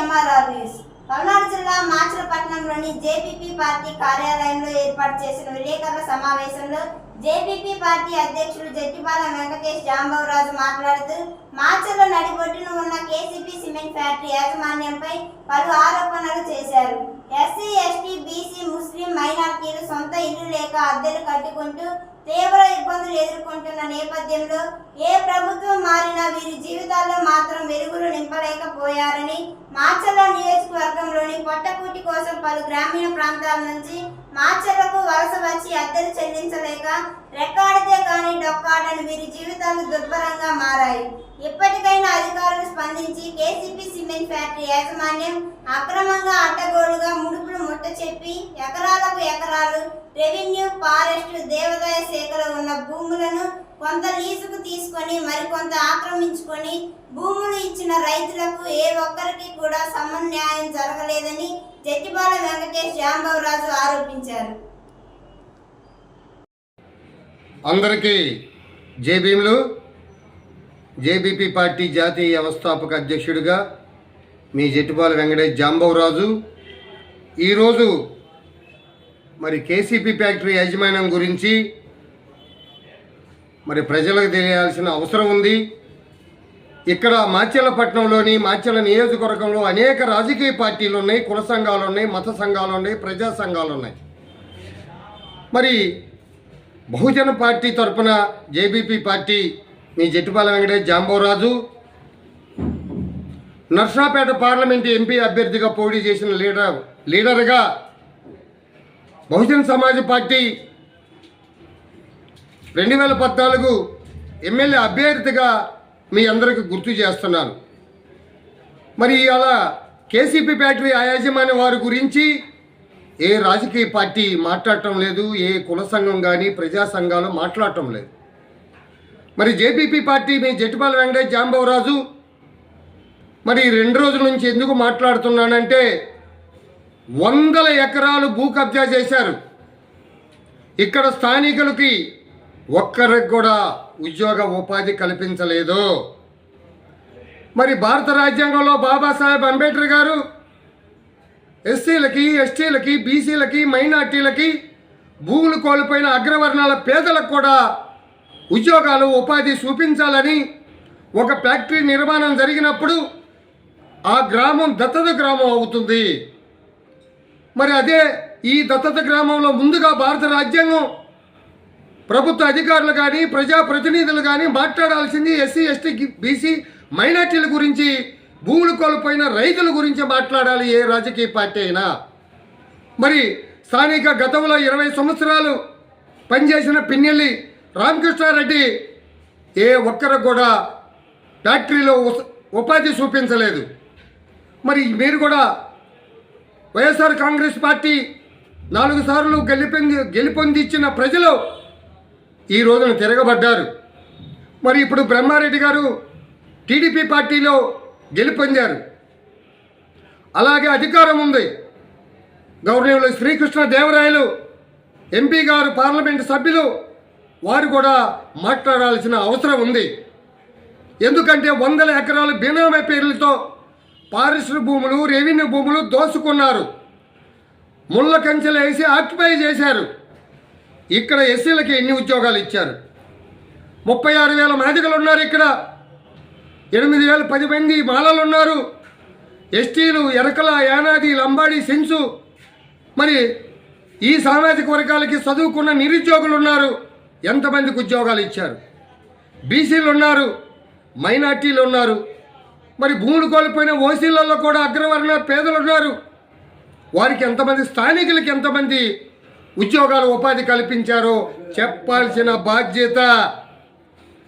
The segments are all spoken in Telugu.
MRR news. పల్నాడు జిల్లా మాచిలపట్నంలోని జేపీపీ పార్టీ కార్యాలయంలో ఏర్పాటు చేసిన విలేకరుల సమావేశంలో జేపీపీ పార్టీ అధ్యక్షుడు జట్టిపాల వెంకటేష్ జాంబవరాజు మాట్లాడుతూ మాచర్ల నడిబొడ్డున ఉన్న కేసీపీ సిమెంట్ ఫ్యాక్టరీ యాజమాన్యంపై పలు ఆరోపణలు చేశారు. ఎస్సీ ఎస్టీ బీసీ ముస్లిం మైనార్టీలు సొంత ఇల్లు లేక అద్దెలు కట్టుకుంటూ తీవ్ర ఇబ్బందులు ఎదుర్కొంటున్న నేపథ్యంలో ఏ ప్రభుత్వం మారినా వీరి జీవితాల్లో మాత్రం వెలుగులు నింపలేకపోయారని మాచర్ల నియోజకవర్గంలోని పొట్టకూటి కోసం పలు గ్రామీణ ప్రాంతాల నుంచి మాచర్లకు వలస వచ్చి అద్దెలు చెల్లించలేక రెక్కాడితే డొక్కాటని వీరి జీవితాలు దుర్భరంగా మారాయి. ఇప్పటికైనా అధికారులు స్పందించి కేసీపీ సిమెంట్ ఫ్యాక్టరీ యాజమాన్యం అక్రమంగా అడ్డగోలుగా ముడుపులు ముట్ట చెప్పి ఎకరాలకు ఎకరాలు రెవెన్యూ ఫారెస్ట్ దేవాదాయ శాఖలో ఉన్న భూములను కొంత లీజుకు తీసుకొని మరికొంత ఆక్రమించుకొని భూములు ఇచ్చిన రైతులకు ఏ ఒక్కరికి కూడా సమన్యాయం జరగలేదని జట్టిపాల వెంకటేష్ జాంబవరాజు ఆరోపించారు. అందరికీ జేబీఎంలు జేబీపీ పార్టీ జాతీయ వ్యవస్థాపక అధ్యక్షుడిగా మీ జట్టుపాల వెంకటేష్ జాంబవరాజు. ఈరోజు మరి కేసీపీ ఫ్యాక్టరీ యాజమాన్యం గురించి మరి ప్రజలకు తెలియాల్సిన అవసరం ఉంది. ఇక్కడ మాచెల్లపట్నంలోని మాచెల నియోజకవర్గంలో అనేక రాజకీయ పార్టీలు ఉన్నాయి కుల సంఘాలు ఉన్నాయి మత సంఘాలు ఉన్నాయి ప్రజా సంఘాలు ఉన్నాయి. మరి బహుజన పార్టీ తరపున జేబీపీ పార్టీ మీ జట్టుపాల వెంకటేష్ జాంబోరాజు. నర్సాపేట పార్లమెంట్ ఎంపీ అభ్యర్థిగా పోటీ చేసిన లీడర్ లీడర్గా బహుజన సమాజ్ పార్టీ రెండు వేల పద్నాలుగు ఎమ్మెల్యే అభ్యర్థిగా మీ అందరికీ గుర్తు చేస్తున్నాను. మరి అలా కేసీపీ ఫ్యాక్టరీ యాజమాన్య వారి గురించి ఏ రాజకీయ పార్టీ మాట్లాడటం లేదు ఏ కుల సంఘం కానీ ప్రజా సంఘాలు మాట్లాడటం లేదు. మరి జేపీపీ పార్టీ మీ జట్టుపాల వెంకటేష్ జాంబవరాజు మరి రెండు రోజుల నుంచి ఎందుకు మాట్లాడుతున్నానంటే వందల ఎకరాలు భూ కబ్జా చేశారు. ఇక్కడ స్థానికులకి ఒక్కరికి కూడా ఉద్యోగ ఉపాధి కల్పించలేదు. మరి భారత రాజ్యాంగంలో బాబాసాహెబ్ అంబేద్కర్ గారు ఎస్సీలకి ఎస్టీలకి బీసీలకి మైనార్టీలకి భూములు కోల్పోయిన అగ్రవర్ణాల పేదలకు కూడా ఉద్యోగాలు ఉపాధి చూపించాలని ఒక ఫ్యాక్టరీ నిర్మాణం జరిగినప్పుడు ఆ గ్రామం దత్తత గ్రామం అవుతుంది. మరి అదే ఈ దత్తత గ్రామంలో ముందుగా భారత రాజ్యాంగం ప్రభుత్వ అధికారులు కానీ ప్రజాప్రతినిధులు కానీ మాట్లాడాల్సింది ఎస్సీ ఎస్టీ బీసీ మైనార్టీల గురించి భూములు కోల్పోయిన రైతుల గురించి మాట్లాడాలి ఏ రాజకీయ పార్టీ అయినా. మరి స్థానిక గతంలో ఇరవై సంవత్సరాలు పనిచేసిన పిన్నెల్లి రామకృష్ణారెడ్డి ఏ ఒక్కరు కూడా ఫ్యాక్టరీలో ఉపాధి చూపించలేదు. మరి మీరు కూడా వైఎస్ఆర్ కాంగ్రెస్ పార్టీ నాలుగు సార్లు గెలిపొంది గెలుపొందించిన ప్రజలు ఈ రోజున తిరగబడ్డారు. మరి ఇప్పుడు బ్రహ్మారెడ్డి గారు టీడీపీ పార్టీలో గెలుపొందారు. అలాగే అధికారం ఉంది. గవర్నర్లు శ్రీకృష్ణ దేవరాయలు ఎంపీ గారు పార్లమెంటు సభ్యులు వారు కూడా మాట్లాడాల్సిన అవసరం ఉంది. ఎందుకంటే వందల ఎకరాలు బినామీ పేర్లతో పారిశ్రమిక భూములు రెవెన్యూ భూములు దోసుకున్నారు. ముళ్ళ కంచెలు వేసి ఆక్యుపై చేశారు. ఇక్కడ ఎస్సీలకి ఎన్ని ఉద్యోగాలు ఇచ్చారు? ముప్పై ఆరు వేల మాదికలు ఉన్నారు ఇక్కడ. ఎనిమిది వేల పది మంది మాలలు ఉన్నారు ఎస్టీలు ఎరకల యానాది లంబాడి సెన్సు. మరి ఈ సామాజిక వర్గాలకి చదువుకున్న నిరుద్యోగులు ఉన్నారు ఎంతమందికి ఉద్యోగాలు ఇచ్చారు? బీసీలు ఉన్నారు మైనార్టీలు ఉన్నారు మరి భూములు కోల్పోయిన ఓసీలలో కూడా అగ్రవర్ణ పేదలు ఉన్నారు వారికి ఎంతమంది స్థానికులకి ఎంతమంది ఉద్యోగాలు ఉపాధి కల్పించారో చెప్పాల్సిన బాధ్యత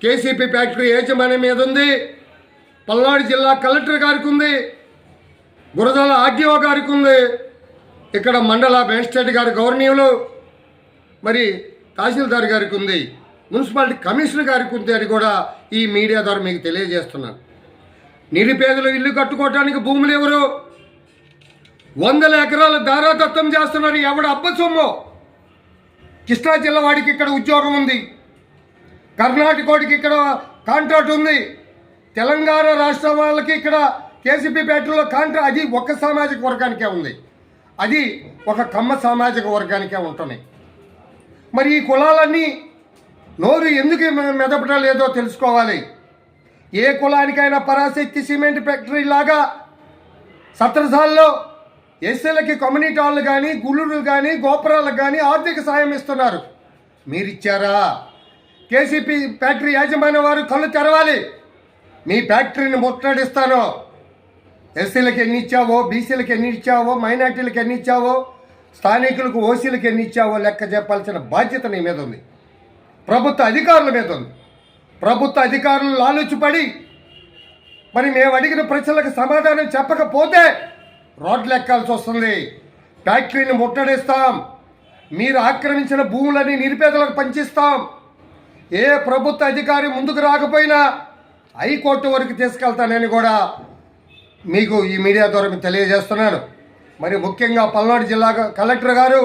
కేసీపీ ఫ్యాక్టరీ యాజమాన్యం మీద ఉంది. పల్నాడు జిల్లా కలెక్టర్ గారికి ఉంది గురజాల ఆర్డీఓ గారికి ఉంది ఇక్కడ మండల మేజిస్ట్రేట్ గారి గౌరవనీయులు మరి తహసీల్దార్ గారికి ఉంది మున్సిపాలిటీ కమిషనర్ గారికి ఉంది అని కూడా ఈ మీడియా ద్వారా మీకు తెలియజేస్తున్నాను. నిరుపేదలు ఇల్లు కట్టుకోవడానికి భూములు ఎవరు? వందల ఎకరాలు దారాదత్తం చేస్తున్నారు ఎవడు అబ్బసొమ్మో కృష్ణా జిల్లా వాడికి ఇక్కడ ఉద్యోగం ఉంది కర్ణాటక వాడికి ఇక్కడ కాంట్రాక్ట్ ఉంది. తెలంగాణ రాష్ట్రం వాళ్ళకి ఇక్కడ కేసీపీ పేటలో కాంట్రా అది ఒక సామాజిక వర్గానికే ఉంది. అది ఒక కమ్మ సామాజిక వర్గానికే ఉంటున్నాయి మరి ఈ కులాలన్నీ నోరు ఎందుకు మెదపడం లేదో తెలుసుకోవాలి. ఏ కులానికైనా పరాశక్తి సిమెంట్ ఫ్యాక్టరీ లాగా సత్రసాల్లో ఎస్సీలకి కమ్యూనిటీ వాళ్ళు కానీ గుళ్ళు కానీ గోపురాలకు కానీ ఆర్థిక సాయం ఇస్తున్నారు. మీరిచ్చారా? కేసీపీ ఫ్యాక్టరీ యాజమాన్య వారు కళ్ళు తెరవాలి. మీ ఫ్యాక్టరీని ముట్టడిస్తాను. ఎస్సీలకు ఎన్ని ఇచ్చావో బీసీలకు ఎన్ని ఇచ్చావో మైనార్టీలకు ఎన్ని ఇచ్చావో స్థానికులకు ఓసీలకు ఎన్ని ఇచ్చావో లెక్క చెప్పాల్సిన బాధ్యత నీ మీద ఉంది. ప్రభుత్వ అధికారుల మీద ఉంది. ప్రభుత్వ అధికారులు లాలుచిపడి మరి మేము అడిగిన ప్రశ్నలకు సమాధానం చెప్పకపోతే రోడ్లు ఎక్కాల్సి వస్తుంది. ఫ్యాక్టరీని ముట్టడిస్తాం. మీరు ఆక్రమించిన భూములని నిరుపేదలకు పంచిస్తాం. ఏ ప్రభుత్వ అధికారి ముందుకు రాకపోయినా హైకోర్టు వరకు తీసుకెళ్తానని కూడా మీకు ఈ మీడియా ద్వారా మీకు తెలియజేస్తున్నాను. మరి ముఖ్యంగా పల్నాడు జిల్లా కలెక్టర్ గారు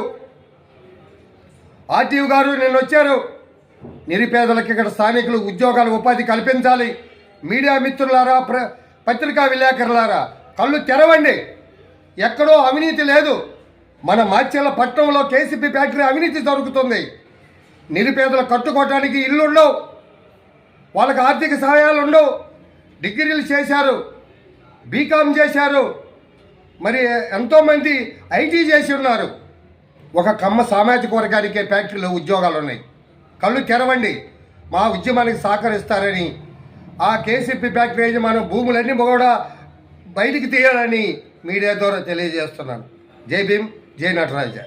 ఆర్టీఓ గారు నిన్న వచ్చారు. నిరుపేదలకు ఇక్కడ స్థానికులు ఉద్యోగాలు ఉపాధి కల్పించాలి. మీడియా మిత్రులారా ప్ర పత్రికా విలేకరులారా కళ్ళు తెరవండి. ఎక్కడో అవినీతి లేదు. మన మాచెల్ల పట్టణంలో కేసీపీ ఫ్యాక్టరీ అవినీతి జరుగుతుంది. నిరుపేదలు కట్టుకోవటానికి ఇల్లుండవు. వాళ్ళకి ఆర్థిక సహాయాలు ఉండవు. డిగ్రీలు చేశారు బీకామ్ చేశారు మరి ఎంతోమంది ఐటీ చేసి ఉన్నారు. ఒక కమ్మ సామాజిక వర్గానికే ఫ్యాక్టరీలో ఉద్యోగాలు ఉన్నాయి. కళ్ళు తెరవండి మా ఉద్యమానికి సహకరిస్తారని ఆ కేసీపీ ఫ్యాక్టరీ యజమానం భూములన్నీ కూడా బయటికి తీయాలని మీడియా ద్వారా తెలియజేస్తున్నాను. జై భీమ్ జై నటరాజ.